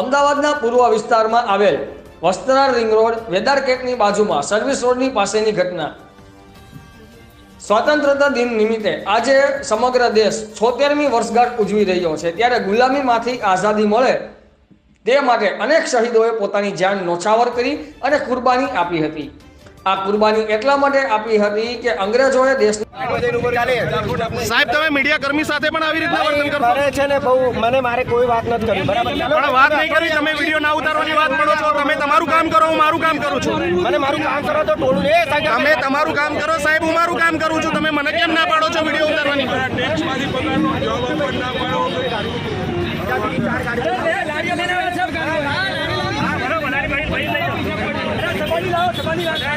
અમદાવાદના પૂર્વ વિસ્તારમાં આવેલ વસ્ત્રાર રિંગ રોડ વેદારકેટની બાજુમાં સર્વિસ રોડની પાસેની ઘટના. સ્વતંત્રતા દિન નિમિત્તે આજે સમગ્ર દેશ છોતેરમી વર્ષગાંઠ ઉજવી રહ્યો છે. ત્યારે ગુલામીમાંથી આઝાદી મળે તે માટે અનેક શહીદોએ પોતાની જાન નોછાવર કરી અને કુરબાની આપી હતી. આ કુરબાની એટલા માટે આપી હતી કે અંગ્રેજોએ દેશ સાહેબ તમે મીડિયા કર્મી સાથે પણ આવી રીતના વર્તન કરશો મારે છે ને બહુ મને મારે કોઈ વાત નથી કરી બરાબર પણ વાત નહીં કરી તમે વીડિયો ના ઉતારવાની વાત કરો છો તમે તમારું કામ કરો હું મારું કામ કરું છું મને મારું કામ કરો તો ટોળું એ સાહેબ તમે તમારું કામ કરો સાહેબ હું મારું કામ કરું છું તમે મને કેમ ના પાડો છો વીડિયો ઉતારવાની તારે રોજ નથી ઉપડે એવું ને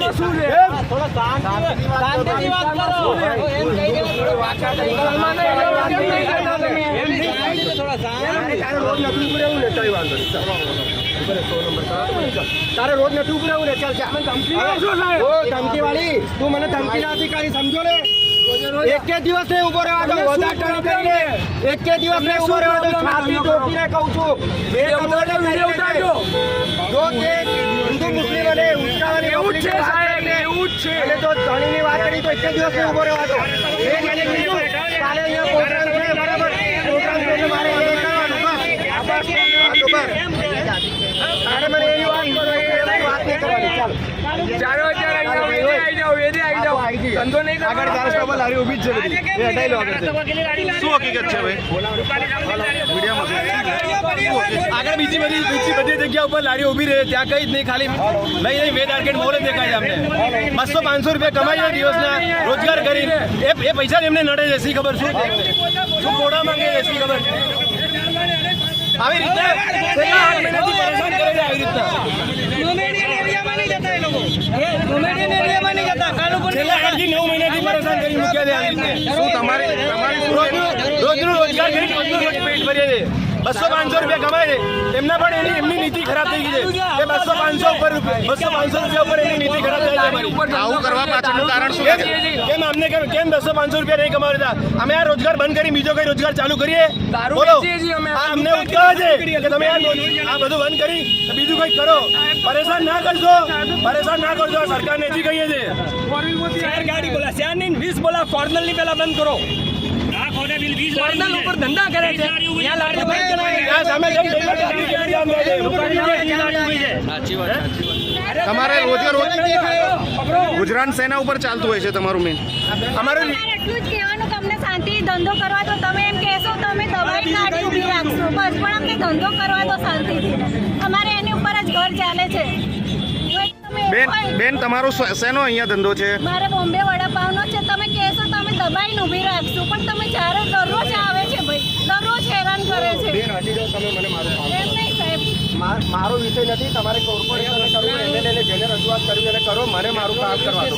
નહીં ચાલ. ઉભરે સો નંબર કરાવો ને ચાલ. તારે રોજ નથી ઉપડે એવું ને ચાલ. ધમકી વાળી તું મને ધમકી નથી કરી સમજો ને. એક કે દિવસ નહીં ઊભો વધારે કરીને. એક કે દિવસ નહીં ઊભો રહેવાનો છાતી ટોકીને કહું છું. બે વિડિયો ઉતારજો. જો તે હિન્દુ મુસ્લિમ અને ઉચકાવાની એવું છે સાહેબ એટલે તો ધણીની વાત કરી તો એક દિવસ નહીં ઊભો રહેવાનો મેં એને કીધું કાલે અહીંયા પ્રોગ્રામ છે બરાબર? પ્રોગ્રામ છે મારે કરવાનું એવી વાત વાત નહીં કરવાની ચાલો. આગળ ચાર સ્ટોપ લારી ઊભી જ છે બધી. એ હટાઈ લો આગળથી. શું હકીકત છે ભાઈ? આગળ બીજી બધી બીજી બધી જગ્યા ઉપર લારી ઊભી રહે ત્યાં કઈ જ નહીં ખાલી નહીં નહીં બે ટાર્ગેટ મોરે દેખાય અમને. બસો પાંચસો રૂપિયા કમાઈએ દિવસના રોજગાર કરી એ એ પૈસા એમને નડે છે શી ખબર શું? શું કોડા માંગે છે શી ખબર? આવી રીતે છેલ્લા આઠ મહિનાથી પરેશાન કરે છે આવી રીતના. છેલ્લા આઠથી નવ મહિનાથી પરેશાન કરી મૂક્યા છે આવી રીતે શું તમારી તમારી રોજનું રોજગાર કરી રોજનું રોજ પેટ ભરીએ છે. બસો પાંચસો રૂપિયા કમાય છે. એમના પણ એની એમની નીતિ ખરાબ થઈ ગઈ છે. કે બસો પાંચસો ઉપર બસો પાંચસો રૂપિયા ઉપર એની નીતિ ખરાબ થઈ છે આવું કરવા પાછળનું કારણ શું કેમ છે? કેમ અમને કેમ કેમ બસો પાંચસો રૂપિયા નહીં કમાવતા? અમે આ રોજગાર બંધ કરી બીજો કઈ રોજગાર ચાલુ કરીએ? બોલો. અમને ઉત્કાળ છે કે તમે આ આ બધું બંધ કરી બીજું કંઈક કરો. પરેશાન ના કરશો. પરેશાન ના કરશો. સરકારને હજી કહીએ છે ગાડી બોલા. ચારની વીસ બોલા ફોર્નલની પેલા બંધ કરો. ઉપર ધંધા કરે છે. ત્યાં સામે. તમારે રોજે રોજ ગુજરાત સેના ઉપર ચાલતું હોય છે તમારું મેન અમારું એટલું જ કહેવાનું કે અમને શાંતિ ધંધો કરવા તો તમે એમ કહેશો તો અમે દબાઈ ગાડી ઊભી રાખશો. બસ પણ અમને ધંધો કરવા તો શાંતિથી. અમારે એની ઉપર જ ઘર ચાલે છે. બેન બેન તમારો શેનો અહીંયા ધંધો છે? મારે બોમ્બે વડાપાવનો છે. તમે કહેશો તો અમે દબાઈને ઊભી રાખશું. પણ તમે જ્યારે દરરોજ આવે છે ભાઈ દરરોજ હેરાન કરે છે બેન હટી જાઓ તમે મને મારું કામ એમ નહીં સાહેબ મા- મારો વિષય નથી, તમારે કોર્પોરેશન કરવું એમએલએ ને જેને રજૂઆત કરવી એને કરો, મને મારું કામ કરવા દો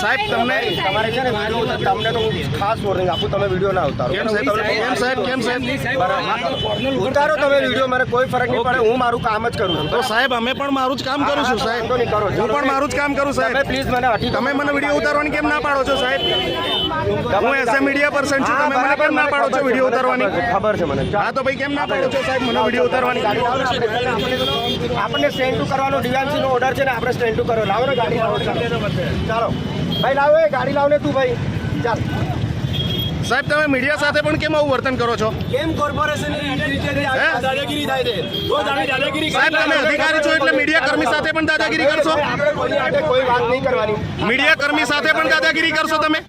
સાહેબ, તમને- તમારે છે ને વીડિયો તમને તો હું ખાસ વોર્નિંગ આપું તમે વીડિયો ના ઉતારો. કેમ સાહેબ? કેમ સાહેબ? કેમ સાહેબ? ઉતારો તમે વીડિયો મને કોઈ ફરક નહીં પડે હું મારું કામ જ કરું છું. તો સાહેબ અમે પણ મારું જ કામ કરું છું સાહેબ. તો નહીં કરો. હું પણ મારું જ કામ કરું સાહેબ. પ્લીઝ મને હટી તમે મને વીડિયો ઉતારવાની કેમ ના પાડો છો સાહેબ? હું એઝ મીડિયા પર્સન છું તમે મને કેમ ના પાડો છો વીડિયો ઉતારવાની? ખબર છે મને. હા તો ભાઈ કેમ ના પાડો છો સાહેબ? મને વીડિયો ઉતારવાની આપણને સ્ટેન્ડ ટુ કરવાનો ડીવાયસી ઓર્ડર છે ને આપણે સ્ટેન્ડ ટુ કરો. લાવો ને ગાડી. ચાલો. ભાઈ લાવો એ ગાડી લાવને તું ભાઈ. ચાલ. સાહેબ તમે મીડિયા સાથે પણ કેમ આવું વર્તન કરો છો? કેમ કોર્પોરેશન દાદાગીરી થાય છે? દાદાગીરી સાહેબ તમે અધિકારી છો એટલે મીડિયા કર્મી સાથે પણ દાદાગીરી કરશો? કોઈ વાત નહીં કરવાની. મીડિયા કર્મી સાથે પણ દાદાગીરી કરશો તમે?